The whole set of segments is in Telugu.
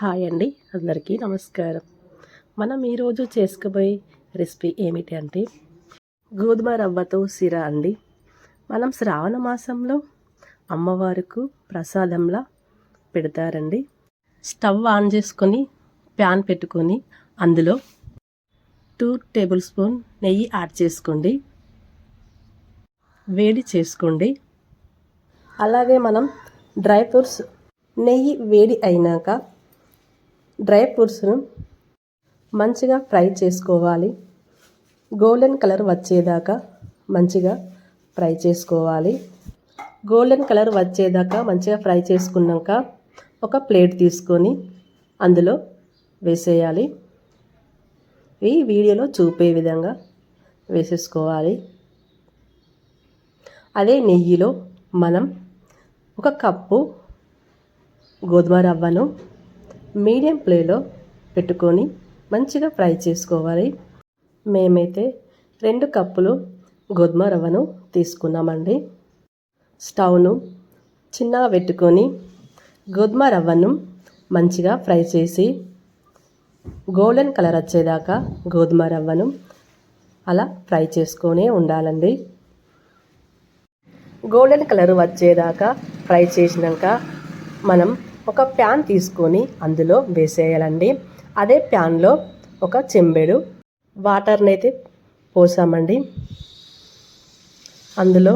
హాయ్ అండి అందరికీ నమస్కారం. మనం ఈరోజు చేసుకోబోయే రెసిపీ ఏమిటి అంటే గోధుమ రవ్వతో సిర అండి. మనం శ్రావణ మాసంలో అమ్మవారికి ప్రసాదంలా పెడతారండి. స్టవ్ ఆన్ చేసుకొని ప్యాన్ పెట్టుకొని అందులో టూ టేబుల్ స్పూన్ నెయ్యి యాడ్ చేసుకోండి. వేడి చేసుకోండి. అలాగే మనం డ్రై ఫ్రూట్స్ నెయ్యి వేడి అయినాక డ్రై ఫ్రూట్స్ను మంచిగా ఫ్రై చేసుకోవాలి. గోల్డెన్ కలర్ వచ్చేదాకా మంచిగా ఫ్రై చేసుకోవాలి. గోల్డెన్ కలర్ వచ్చేదాకా మంచిగా ఫ్రై చేసుకున్నాక ఒక ప్లేట్ తీసుకొని అందులో వేసేయాలి. ఈ వీడియోలో చూపే విధంగా వేసేసుకోవాలి. అదే నెయ్యిలో మనం ఒక కప్పు గోధుమ రవ్వను మీడియం ఫ్లేలో పెట్టుకొని మంచిగా ఫ్రై చేసుకోవాలి. మేమైతే రెండు కప్పులు గోధుమ రవ్వను తీసుకున్నామండి. స్టవ్ను చిన్నగా పెట్టుకొని గోధుమ రవ్వను మంచిగా ఫ్రై చేసి గోల్డెన్ కలర్ వచ్చేదాకా గోధుమ రవ్వను అలా ఫ్రై చేసుకొనే ఉండాలండి. గోల్డెన్ కలర్ వచ్చేదాకా ఫ్రై చేసినాక మనం ఒక ప్యాన్ తీసుకొని అందులో వేసేయాలండి. అదే ప్యాన్లో ఒక చెంబెడు వాటర్ని అయితే పోసామండి. అందులో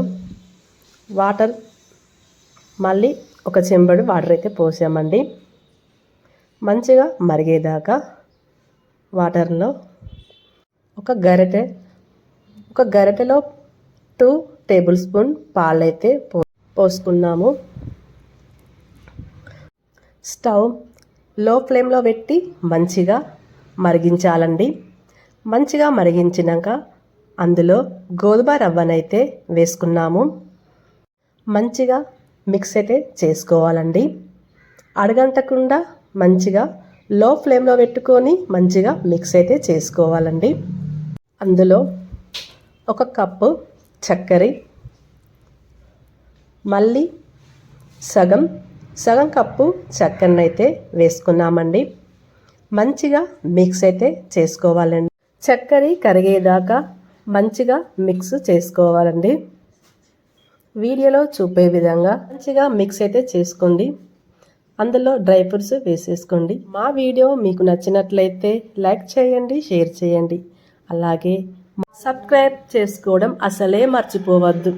వాటర్ మళ్ళీ ఒక చెంబడు వాటర్ అయితే పోసామండి. మంచిగా మరిగేదాకా వాటర్లో ఒక గరిటె ఒక గరిటెలో టూ టేబుల్ స్పూన్ పాలైతే పో పోసుకున్నాము. స్టవ్లో ఫ్లేమ్లో పెట్టి మంచిగా మరిగించాలండి. మంచిగా మరిగించినాక అందులో గోధుమ రవ్వనైతే వేసుకున్నాము. మంచిగా మిక్స్ అయితే చేసుకోవాలండి. అడగంటకుండా మంచిగా లో ఫ్లేమ్లో పెట్టుకొని మంచిగా మిక్స్ అయితే చేసుకోవాలండి. అందులో ఒక కప్పు చక్కెర మళ్ళీ సగం సగం కప్పు చక్కెరను అయితే వేసుకున్నామండి. మంచిగా మిక్స్ అయితే చేసుకోవాలండి. చక్కెర కరిగేదాకా మంచిగా మిక్స్ చేసుకోవాలండి. వీడియోలో చూపే విధంగా మంచిగా మిక్స్ అయితే చేసుకోండి. అందులో డ్రై ఫ్రూట్స్ వేసేసుకోండి. మా వీడియో మీకు నచ్చినట్లయితే లైక్ చేయండి షేర్ చేయండి. అలాగే సబ్స్క్రైబ్ చేసుకోవడం అసలే మర్చిపోవద్దు.